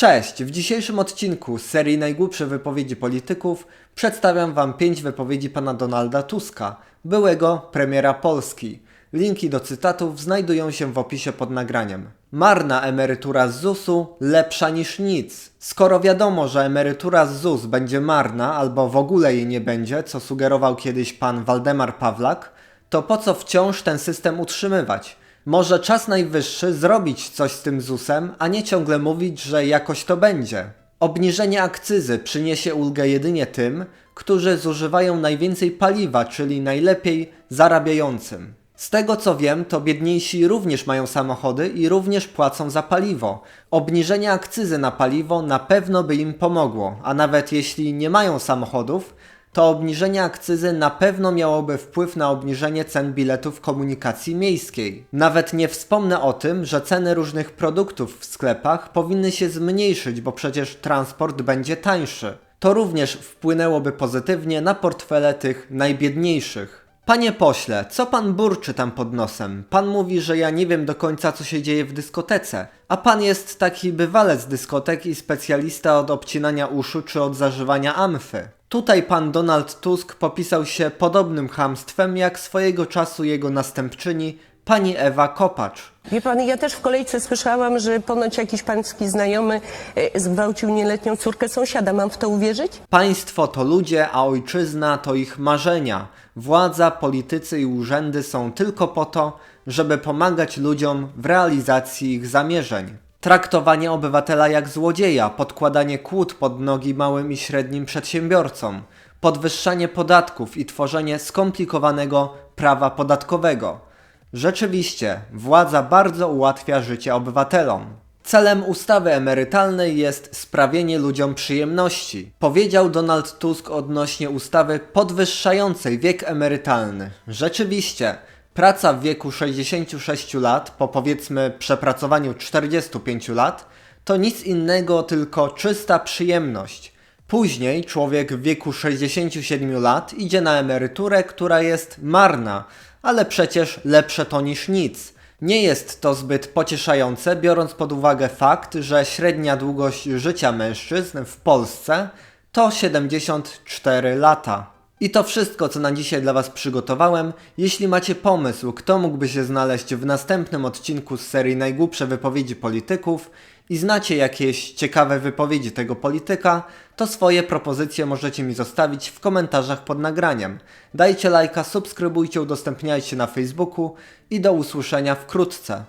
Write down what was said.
Cześć! W dzisiejszym odcinku z serii Najgłupsze wypowiedzi polityków przedstawiam Wam pięć wypowiedzi pana Donalda Tuska, byłego premiera Polski. Linki do cytatów znajdują się w opisie pod nagraniem. Marna emerytura z ZUS-u lepsza niż nic. Skoro wiadomo, że emerytura z ZUS będzie marna albo w ogóle jej nie będzie, co sugerował kiedyś pan Waldemar Pawlak, to po co wciąż ten system utrzymywać? Może czas najwyższy zrobić coś z tym ZUS-em, a nie ciągle mówić, że jakoś to będzie. Obniżenie akcyzy przyniesie ulgę jedynie tym, którzy zużywają najwięcej paliwa, czyli najlepiej zarabiającym. Z tego co wiem, to biedniejsi również mają samochody i również płacą za paliwo. Obniżenie akcyzy na paliwo na pewno by im pomogło, a nawet jeśli nie mają samochodów, to obniżenie akcyzy na pewno miałoby wpływ na obniżenie cen biletów komunikacji miejskiej. Nawet nie wspomnę o tym, że ceny różnych produktów w sklepach powinny się zmniejszyć, bo przecież transport będzie tańszy. To również wpłynęłoby pozytywnie na portfele tych najbiedniejszych. Panie pośle, co pan burczy tam pod nosem? Pan mówi, że ja nie wiem do końca, co się dzieje w dyskotece. A pan jest taki bywalec dyskotek i specjalista od obcinania uszu czy od zażywania amfy. Tutaj pan Donald Tusk popisał się podobnym chamstwem jak swojego czasu jego następczyni, pani Ewa Kopacz. Wie pan, ja też w kolejce słyszałam, że ponoć jakiś pański znajomy e, zgwałcił nieletnią córkę sąsiada. Mam w to uwierzyć? Państwo to ludzie, a ojczyzna to ich marzenia. Władza, politycy i urzędy są tylko po to, żeby pomagać ludziom w realizacji ich zamierzeń. Traktowanie obywatela jak złodzieja, podkładanie kłód pod nogi małym i średnim przedsiębiorcom, podwyższanie podatków i tworzenie skomplikowanego prawa podatkowego. Rzeczywiście, władza bardzo ułatwia życie obywatelom. Celem ustawy emerytalnej jest sprawienie ludziom przyjemności, powiedział Donald Tusk odnośnie ustawy podwyższającej wiek emerytalny. Rzeczywiście, praca w wieku 66 lat, po powiedzmy przepracowaniu 45 lat, to nic innego tylko czysta przyjemność. Później człowiek w wieku 67 lat idzie na emeryturę, która jest marna, ale przecież lepsze to niż nic. Nie jest to zbyt pocieszające, biorąc pod uwagę fakt, że średnia długość życia mężczyzn w Polsce to 74 lata. I to wszystko, co na dzisiaj dla Was przygotowałem. Jeśli macie pomysł, kto mógłby się znaleźć w następnym odcinku z serii Najgłupsze wypowiedzi polityków i znacie jakieś ciekawe wypowiedzi tego polityka, to swoje propozycje możecie mi zostawić w komentarzach pod nagraniem. Dajcie lajka, subskrybujcie, udostępniajcie na Facebooku i do usłyszenia wkrótce.